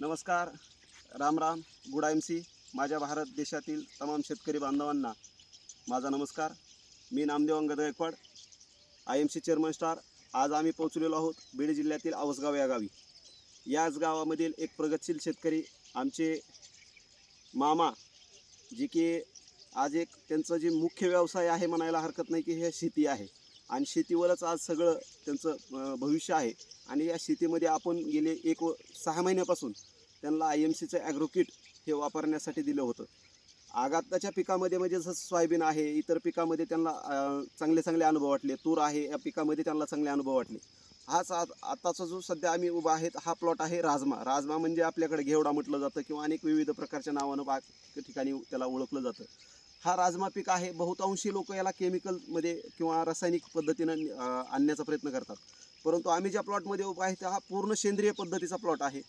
नमस्कार. Ram Ram. Good M C. माझ्या भारत देशातील तमाम शेतकरी बांधवांना माझा नमस्कार. मी Namdev Angad Gaikwad I M C chairman star. आज आम्ही पोहोचलेलो आहोत बीड जिल्ह्यातील आवसगाव या गावी. याच गावामधील एक प्रगतशील शेतकरी आमचे मामा जे की आज एक त्यांचं जे मुख्य व्यवसाय आहे म्हणायला हरकत नाही की हे शेती आहे. आणि शेतीवरच आज सगळं त्यांचं भविष्य आहे. आणि या शेतीमध्ये आपण गेले एक व सहा महिन्यापासून त्यांना आय एम सीचं ॲग्रोकिट हे वापरण्यासाठी दिलं होतं. आगाताच्या पिकामध्ये म्हणजे जसं सोयाबीन आहे इतर पिकामध्ये त्यांना चांगले चांगले अनुभव वाटले. तूर आहे या पिकामध्ये त्यांना चांगले अनुभव वाटले. हाच आज आत्ताचा जो सध्या आम्ही उभा आहेत हा प्लॉट आहे राजमा. राजमा म्हणजे आपल्याकडे घेवडा म्हटलं जातं किंवा अनेक विविध प्रकारच्या नावानं बाग ठिकाणी त्याला ओळखलं जातं. हा राजमा पीक आहे. बहुतांशी लोक याला केमिकलमध्ये किंवा रासायनिक पद्धतीनं आणण्याचा प्रयत्न करतात. परंतु आम्ही ज्या प्लॉटमध्ये उभा आहे हा पूर्ण सेंद्रिय पद्धतीचा प्लॉट आहे.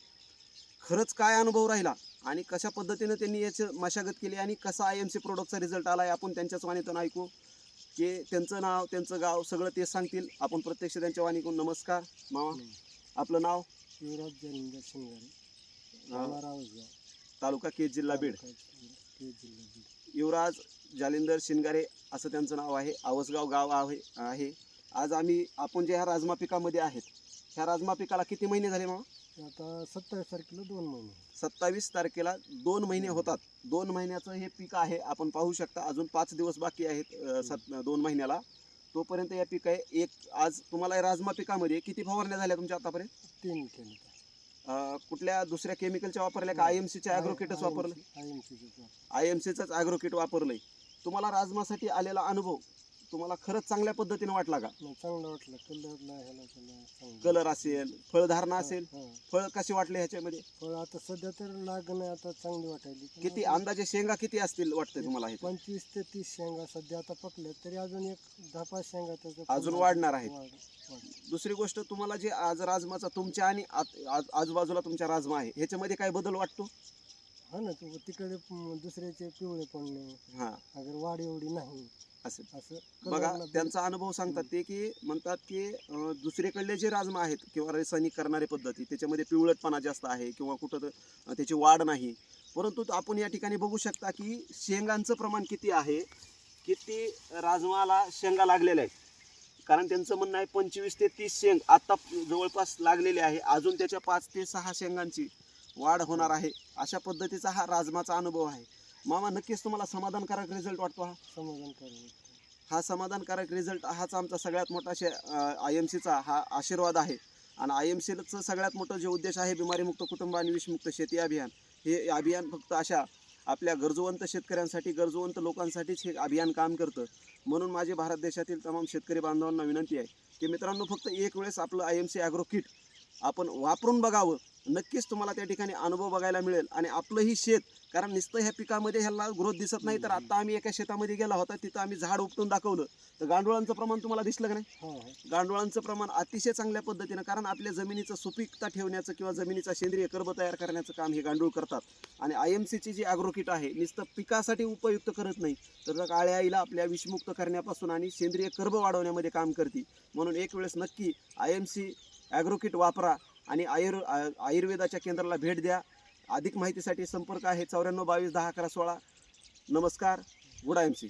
खरंच काय अनुभव राहिला आणि कशा पद्धतीनं त्यांनी याचं मशागत केली आणि कसा आय एम सी प्रोडक्टचा रिझल्ट आला आहे आपण त्यांच्याच वाणीतून ऐकू. की त्यांचं नाव त्यांचं गाव सगळं तेच सांगतील. आपण प्रत्यक्ष त्यांच्या वाणीकडून नमस्कार. मामा आपलं नाव? युवराज तालुका केज जिल्हा बीड. युवराज जालिंदर शिनगारे असं त्यांचं नाव आहे. आवसगाव गाव आहे आहे. आज आम्ही आपण जे ह्या राजमा पिकामध्ये आहेत ह्या राजमा पिकाला किती महिने झाले मामा? आता सत्तावीस तारखेला दोन महिने. सत्तावीस तारखेला दोन महिने होतात. दोन महिन्याचं हे पीक आहे आपण पाहू शकता. अजून पाच दिवस बाकी आहेत अं, सात दोन महिन्याला. तोपर्यंत या पीक आहे. एक आज तुम्हाला या राजमा पिकामध्ये किती फवारण्या झाल्या तुमच्या आतापर्यंत? तीन केले. अं, कुठल्या दुसऱ्या केमिकलच्या वापरल्या का? आय एम सीच्या ॲग्रोकिटच वापरलं? आय एम आय एम सीचंच ॲग्रोकिट वापरलंय तुम्हाला राजमासाठी आलेला अनुभव? तुम्हाला खरंच चांगल्या पद्धतीने वाटला का? चांगलं वाटलं. कलरला ह्याला त्याला चांगलं. कलर असेल फळधारणा हा, असेल हा. फळ कसे वाटले ह्याच्यामध्ये? फळ आता सध्या तर लागण आता चांगली वाटायली. पण किती अंदाजे शेंगा किती असतील वाटतंय तुम्हाला हे पंचवीस ते तीस शेंगा सध्या आता पकल्या तरी अजून एक दहा पाच शेंगा त्याचं अजून वाढणार आहेत. वाढ- वाढ. दुसरी गोष्ट तुम्हाला जे आज राजमाचा तुमच्या आणि आत- आज- आजूबाजूला तुमच्या राजमा आहे ह्याच्यामध्ये काय बदल वाटतो? हा ना तू तिकडे म, दुसऱ्याचे पिवळे पडणे हा. अगर वाढ एवढी नाही. असेल. असं बघा त्यांचा अनुभव सांगतात ते की म्हणतात की अं, दुसरीकडले जे राजमा आहेत किंवा रासायनिक करणारे पद्धती त्याच्यामध्ये पिवळटपणा जास्त आहे किंवा कुठं तर, अं, त्याची वाढ नाही. परंतु आपण या ठिकाणी बघू शकता की शेंगांचं प्रमाण किती आहे किती राजमाला शेंगा लागलेल्या आहेत. कारण त्यांचं म्हणणं आहे पंचवीस ते तीस शेंग आता जवळपास लागलेले आहे. अजून त्याच्या पाच ते सहा शेंगांची वाढ होणार आहे. अशा पद्धतीचा हा राजमाचा अनुभव आहे. मामा नक्कीच तुम्हाला समाधानकारक रिझल्ट वाटतो हा. समाधानकारक. हा समाधानकारक रिझल्ट हाच आमचा सगळ्यात मोठा शे आय एम सीचा हा आशीर्वाद आहे. आणि आय एम सीचं सगळ्यात मोठं जे उद्देश आहे बिमारीमुक्त कुटुंब आणि विषमुक्त शेती अभियान. हे अभियान फक्त अशा आपल्या गरजूवंत शेतकऱ्यांसाठी गरजूवंत लोकांसाठीच हे अभियान काम करतं. म्हणून माझे भारत देशातील तमाम शेतकरी बांधवांना विनंती आहे की मित्रांनो फक्त एक वेळेस आपलं I M C agro kit आपण वापरून बघावं. नक्कीच तुम्हाला त्या ठिकाणी अनुभव बघायला मिळेल. आणि आपलंही शेत कारण नुसतं ह्या पिकामध्ये ह्याला ग्रोथ दिसत नाही तर आता आम्ही एका शेतामध्ये गेला होता तिथं आम्ही झाड उपटून दाखवलं. तर गांडुळांचं प्रमाण तुम्हाला दिसलं का नाही? हा हा. गांडुळांचं प्रमाण अतिशय चांगल्या पद्धतीनं कारण आपल्या जमिनीचं सुपीकता ठेवण्याचं किंवा जमिनीचा सेंद्रिय कर्ब तयार करण्याचं काम हे गांडूळ करतात. आणि आय एम सीची जी ॲग्रोकिट आहे नुसतं पिकासाठी उपयुक्त करत नाही तर काळ्या आईला आपल्या विषमुक्त करण्यापासून आणि सेंद्रिय कर्ब वाढवण्यामध्ये काम करते. म्हणून एक वेळेस नक्की आय एम सी ॲग्रोकिट वापरा आणि आयुर् आयुर्वेदाच्या केंद्राला भेट द्या. अधिक माहितीसाठी संपर्क आहे चौऱ्याण्णव बावीस दहा अकरा सोळा. नमस्कार. Good I am see.